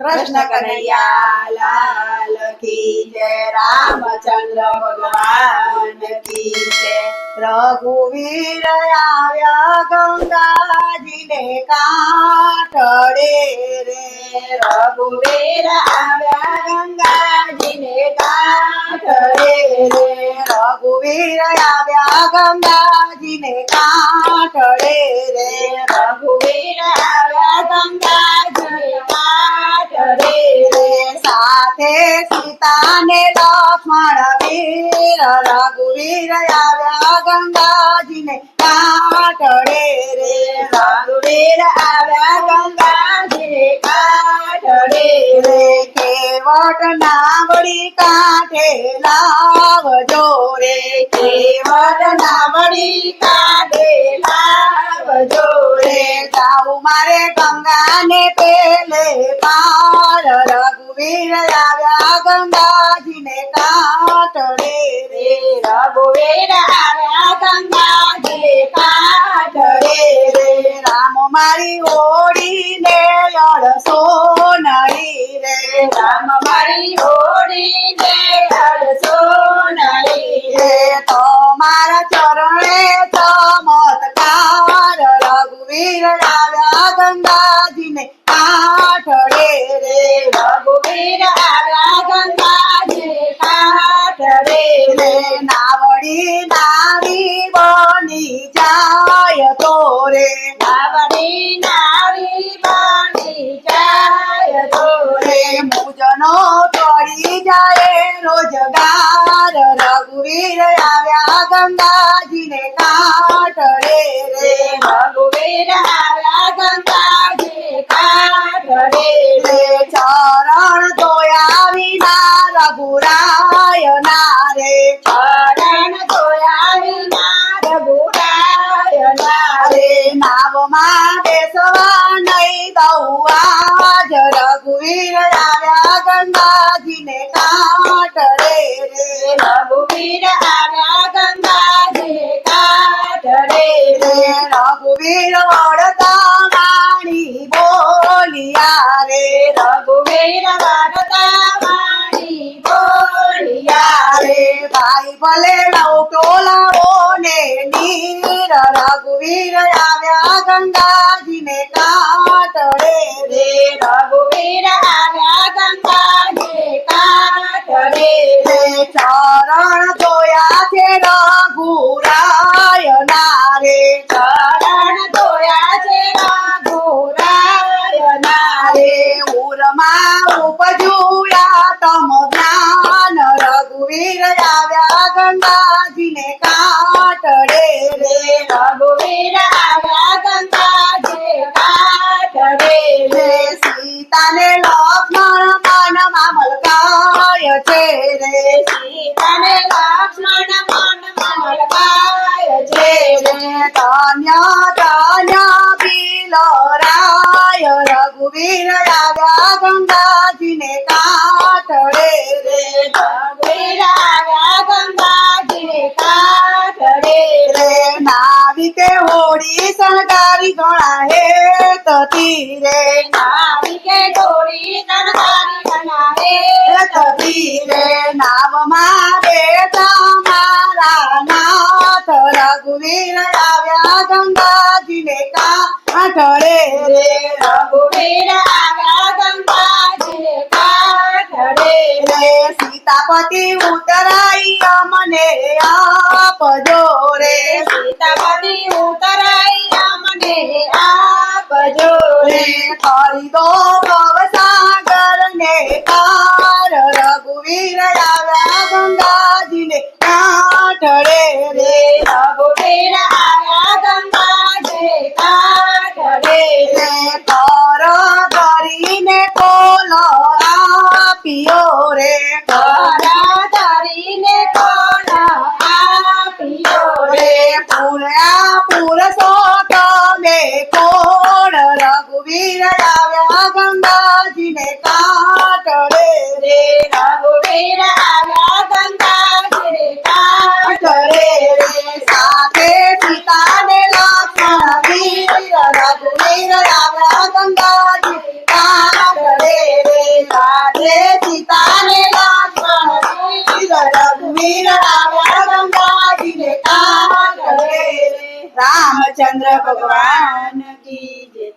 કૃષ્ણ કનૈયા, લાલ કી જય, રામચંદ્ર ભગવાન કી જય. રઘુવીર આવ્યા ગંગાજીને કાંઠળે રે. રઘુવીર આવ્યા ગંગાજીને કાંઠળે રે. રઘુવીર આવ્યા ગંગાજીને કાંઠળે રે. રઘુવીર આવ્યા ગંગાજીને કાંઠળે રે સાથે સીતાને લક્ષ્મણ વીર, રઘુવીર આવ્યા ગંગાજીને કાટડે રે. રઘુવીર આવ્યા ગંગાજીને કાટડે રે. કેવટ નાવડી કાંઠે લાવજો રે. કેવટ નાવડી કાંઠે લાવજો મારે ગંગાને પેલે પાર, રઘુવીર આવ્યા ગંગાજીને કાંઠળે રે. રઘુવીર આવ્યા ગંગાજીને કાંઠળે રે. રામ મારી ઓળીને અડસો નળી રે. રામ મારી રઘુવીર આવ્યા ગંગાજીને કાંઠળે રે રઘુવીર આવ્યા ગંગાજીને કાંઠળે રે નાવડી નારી બની જાય તો રે નાવડી નારી બની જાય તો રે મુજનો પડી જાય રોજગાર, રઘુવીર આવ્યા ગંગાજીને કાંઠળે રે રઘુવીર આવ્યા ગંગાજીને કાંઠળે રે. ચરણ ધોયા વિના રઘુરાય ના રે. ચરણ ધોયા વિના રઘુરાય ના રે. નાવમાં બેસવા નહીં દઉં આજ રઘુવીર આવ્યા ગંગાજીને કાંઠળે રે રઘુવીર આવ્યા ગંગાજીને કાંઠળે રે રઘુવીર વડતા વાણી બોલિયા રે રઘુવીર વડતા વાણી બોલિયા રે ભાઈ ભલે લવ ટોલાવો ને નીર રઘુવીર આવ્યા ગંગાજીને કાંઠળે રે રઘુવીર ગંગાજીને કાટડે રે. રઘુવીર આવ્યા ગંગાજીને કાંઠળે રે. સીતાને લક્ષ્મણ મનમાં મલકાય છે રે. સીતાને લક્ષ્મણ મનમાં મલકાય છે રે. ધન્ય ધન્ય બિલરાય. રઘુવીર આવ્યા ગંગાજીને કાટડે રે રઘુવીર આવ્યા ગંગાજીને કાંઠળે રે નાવિકે હોડી સણકારી ગણા હે તતી રે. નાવિકે હોડી સણકારી ગણા હે તતી રે. મારા નાથ રઘુવીર આવ્યા ગંગાજીને કાંઠળે રે. રઘુવીર આવ્યા ગંગાજીને કાંઠળે રે. સીતાપતિ ઉતરાઈ સીતાપતિ ઉતરાઈ અમને આપજો રે. ખરીદો ભવસાગર ને પાર રઘુવીર આવ્યા ગંગાજીને કાંઠળે પુરસો ને કોણ રઘુવીર આવ્યા ગંગાજીને કાટરે રે રઘુવીર આવ્યા ગંગાજીને કાટરે રે સાથે સીતાને લક્ષ્મણ વીર રઘુવીર આવ્યા ગંગાજી કાટરે રે સાથે સીતાને લક્ષ્મણ વીર રઘુવીર रामचंद्र भगवान की